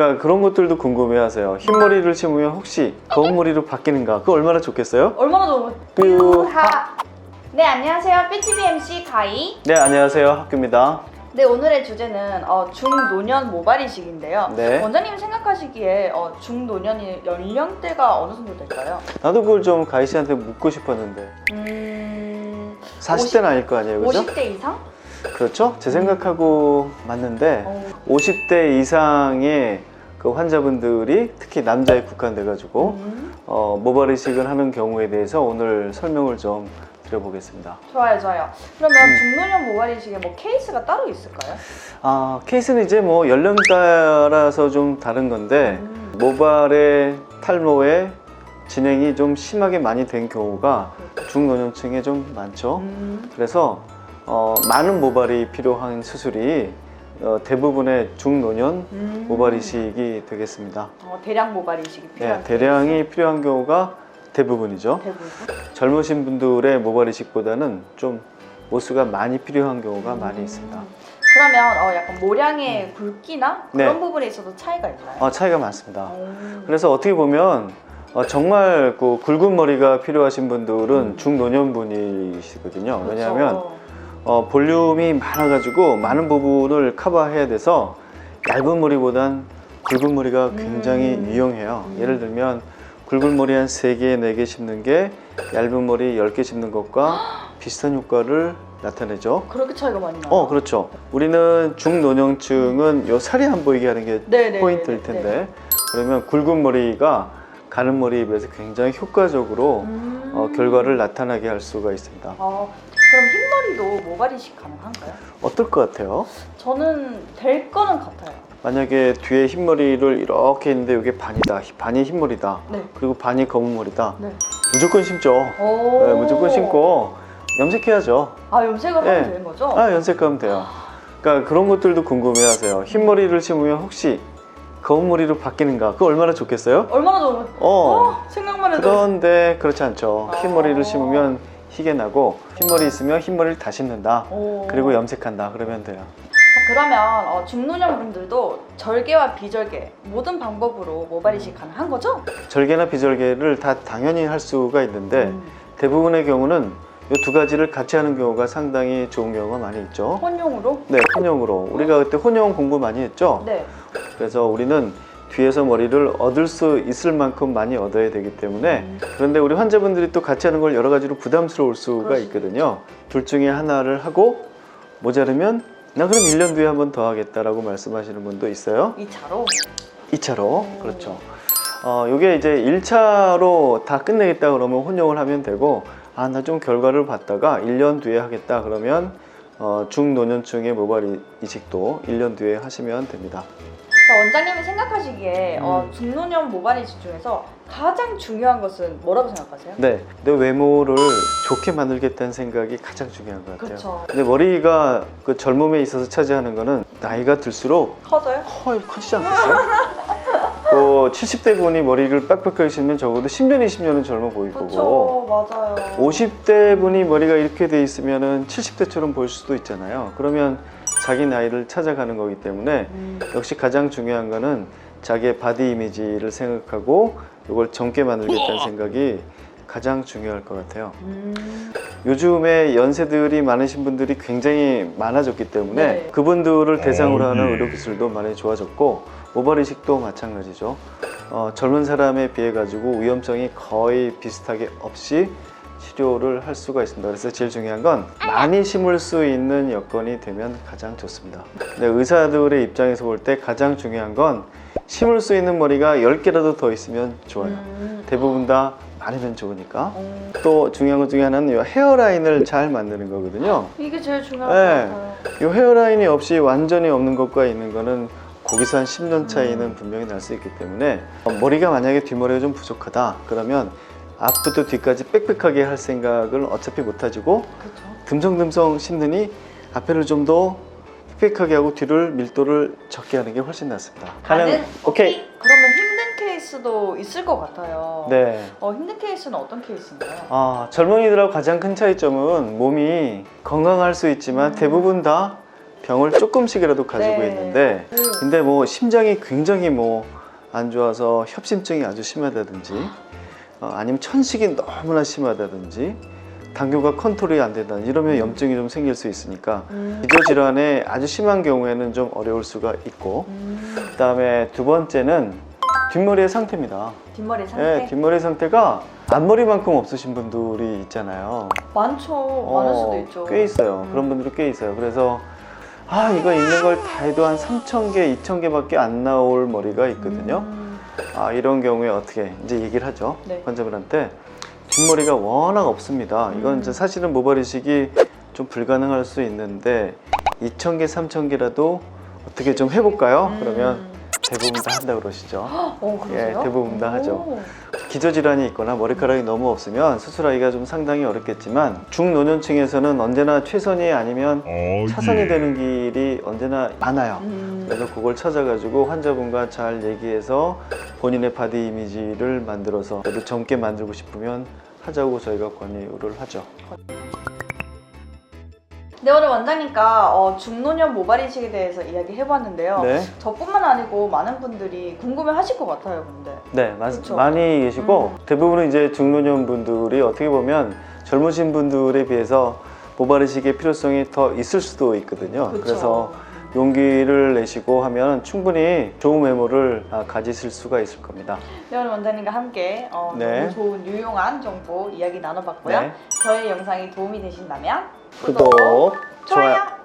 그러니까 그런 것들도 궁금해하세요. 흰머리를 심으면 혹시 검은 머리로 바뀌는가? 그거 얼마나 좋겠어요? 얼마나 좋은 뷰하. 네 안녕하세요 삐티비 MC 가이 네, 안녕하세요. 학교입니다. 네 오늘의 주제는 어, 중노년 모발 이식인데요 네. 원장님 생각하시기에 어, 중노년이 연령대가 어느 정도 될까요? 나도 그걸 좀 가희 씨한테 묻고 싶었는데 음... 40대는 아닐 거 아니에요, 그죠? 50대 이상? 그렇죠? 제 생각하고 맞는데 어, 50대 이상의 그 환자분들이 특히 남자에 국한돼 가지고 음, 어, 모발 이식을 하는 경우에 대해서 오늘 설명을 좀 드려보겠습니다. 좋아요 좋아요 그러면 음. 중노년 모발 이식에 뭐 케이스가 따로 있을까요? 아, 케이스는 이제 뭐 연령 따라서 좀 다른 건데 음, 모발의 탈모에 진행이 좀 심하게 많이 된 경우가 중노년층에 좀 많죠. 음, 그래서 어, 많은 모발이 필요한 수술이 어, 대부분의 중노년 음. 모발 이식이 되겠습니다. 어, 대량 모발 이식이 네, 필요한 대량이 필요한 경우가 대부분이죠. 대부분 젊으신 분들의 모발 이식보다는 좀 모수가 많이 필요한 경우가 많이 있습니다. 음. 그러면 어, 약간 모량의 굵기나 네. 그런 부분에 있어서 차이가 있나요? 어, 차이가 많습니다. 음. 그래서 어떻게 보면 어, 정말 그 굵은 머리가 필요하신 분들은 음. 중노년 분이시거든요. 그렇죠. 왜냐하면 어, 볼륨이 많아가지고 많은 부분을 커버해야 돼서 얇은 머리보단 굵은 머리가 굉장히 음. 유용해요. 음. 예를 들면 굵은 머리 한 3개, 4개 심는 게 얇은 머리 10개 심는 것과 비슷한 효과를 나타내죠. 그렇게 차이가 많이 나요? 어, 그렇죠. 우리는 중노년층은 요 살이 안 보이게 하는 게 네네. 포인트일 텐데 그러면 굵은 머리가 가는 머리에 비해서 굉장히 효과적으로 음. 어, 결과를 나타나게 할 수가 있습니다. 어, 그럼 흰머리도 모발 이식 가능한가요? 어떨 것 같아요? 저는 될 거는 같아요. 만약에 뒤에 흰머리를 이렇게 있는데 이게 반이다, 반이 흰머리다, 네. 그리고 반이 검은 머리다. 네. 무조건 심죠. 오. 네, 무조건 심고 염색해야죠. 아 염색을 네. 하면 되는 거죠? 아, 염색하면 돼요. 그러니까 그런 것들도 궁금해하세요. 흰머리를 심으면 혹시 검은 머리로 바뀌는가? 그거 얼마나 좋겠어요? 얼마나 좋은? 어. 어, 생각만 해도. 그런데 그렇지 않죠. 아. 흰머리를 심으면 희게 나고 흰머리 있으면 흰머리를 다 심는다. 오. 그리고 염색한다. 그러면 돼요. 자, 그러면 어, 중노년 분들도 절개와 비절개 모든 방법으로 모발 이식 가능한 거죠? 절개나 비절개를 다 당연히 할 수가 있는데 음. 대부분의 경우는 이 두 가지를 같이 하는 경우가 상당히 좋은 경우가 많이 있죠. 혼용으로? 네, 혼용으로. 우리가 그때 혼용 공부 많이 했죠. 네. 그래서 우리는 뒤에서 머리를 얻을 수 있을 만큼 많이 얻어야 되기 때문에 음. 그런데 우리 환자분들이 또 같이 하는 걸 여러 가지로 부담스러울 수가 수 있거든요. 둘 중에 하나를 하고 모자르면 나 그럼 1년 뒤에 한 번 더 하겠다라고 말씀하시는 분도 있어요. 2차로? 2차로. 그렇죠. 어, 이게 이제 1차로 다 끝내겠다 그러면 혼용을 하면 되고 아, 나 좀 결과를 봤다가 1년 뒤에 하겠다 그러면 어, 중노년층의 모발 이- 이식도 1년 뒤에 하시면 됩니다. 자, 원장님이 생각하시기에 음. 어, 중노년 모발 이식 중에서 가장 중요한 것은 뭐라고 생각하세요? 네, 내 외모를 좋게 만들겠다는 생각이 가장 중요한 것 같아요. 그렇죠. 근데 머리가 그 젊음에 있어서 차지하는 거는 나이가 들수록 커져요? 커, 커지지 않겠어요? 그 70대 분이 머리를 빡빡하게 심으면 적어도 10년, 20년은 젊어 보일 거고 그렇죠. 맞아요. 50대 분이 머리가 이렇게 돼 있으면은 70대처럼 보일 수도 있잖아요. 그러면 자기 나이를 찾아가는 거기 때문에 음. 역시 가장 중요한 거는 자기의 바디 이미지를 생각하고 이걸 젊게 만들겠다는 생각이 가장 중요할 것 같아요. 음. 요즘에 연세들이 많으신 분들이 굉장히 많아졌기 때문에 네. 그분들을 대상으로 하는 네. 의료 기술도 많이 좋아졌고 모발 이식도 마찬가지죠. 어, 젊은 사람에 비해 가지고 위험성이 거의 비슷하게 없이 치료를 할 수가 있습니다. 그래서 제일 중요한 건 많이 심을 수 있는 여건이 되면 가장 좋습니다. 의사들의 입장에서 볼 때 가장 중요한 건 심을 수 있는 머리가 10개라도 더 있으면 좋아요. 음. 대부분 다 많으면 좋으니까. 음. 또 중요한 것 중에 하나는 이 헤어라인을 잘 만드는 거거든요. 이게 제일 중요한 네. 것 같아요. 이 헤어라인이 없이 완전히 없는 것과 있는 거는 거기서 한 10년 차이는 음. 분명히 날 수 있기 때문에 어, 머리가 만약에 뒷머리가 좀 부족하다 그러면 앞부터 뒤까지 빽빽하게 할 생각을 어차피 못 하지고 그렇죠. 듬성듬성 심느니 앞에를 좀 더 빽빽하게 하고 뒤를 밀도를 적게 하는 게 훨씬 낫습니다. 가능? 오케이. 그러면 힘든 케이스도 있을 것 같아요. 네. 어, 힘든 케이스는 어떤 케이스인가요? 아, 젊은이들하고 가장 큰 차이점은 몸이 건강할 수 있지만 음. 대부분 다 병을 조금씩이라도 가지고 네. 있는데 오. 근데 뭐 심장이 굉장히 뭐 안 좋아서 협심증이 아주 심하다든지 어, 아니면 천식이 너무나 심하다든지 당뇨가 컨트롤이 안 된다 이러면 염증이 좀 생길 수 있으니까 음. 기저 질환에 아주 심한 경우에는 좀 어려울 수가 있고 음. 그다음에 두 번째는 뒷머리의 상태입니다. 뒷머리 상태 예, 뒷머리 상태가 앞머리만큼 없으신 분들이 있잖아요. 많죠. 많을 수도 어, 있죠. 꽤 있어요. 음. 그런 분들이 꽤 있어요. 그래서 아 이거 있는 걸 다 해도 한 3천 개, 2천 개밖에 안 나올 머리가 있거든요. 음. 아 이런 경우에 어떻게 이제 얘기를 하죠. 네. 환자분한테 뒷머리가 워낙 없습니다. 이건 음. 이제 사실은 모발 이식이 좀 불가능할 수 있는데 2천 개, 3천 개라도 어떻게 좀 해볼까요? 음. 그러면 대부분 다 한다 그러시죠. 어? 예, 대부분 다 하죠. 오. 기저질환이 있거나 머리카락이 너무 없으면 수술하기가 좀 상당히 어렵겠지만 중노년층에서는 언제나 최선이 아니면 차선이 되는 길이 언제나 많아요. 음. 그래서 그걸 찾아가지고 환자분과 잘 얘기해서 본인의 바디 이미지를 만들어서 그래도 젊게 만들고 싶으면 하자고 저희가 권유를 하죠. 네 오늘 원장님과 어, 중노년 모발 이식에 대해서 이야기해봤는데요. 네, 저뿐만 아니고 많은 분들이 궁금해하실 것 같아요, 근데. 네 맞, 그쵸. 많이 계시고 음. 대부분은 이제 중노년 분들이 어떻게 보면 젊으신 분들에 비해서 모발 이식의 필요성이 더 있을 수도 있거든요. 그쵸. 래서 용기를 내시고 하면 충분히 좋은 외모를 아, 가지실 수가 있을 겁니다. 네 오늘 원장님과 함께 어, 네. 너무 좋은 유용한 정보 이야기 나눠봤고요. 네. 저희 영상이 도움이 되신다면 구독, 좋아요. 좋아요.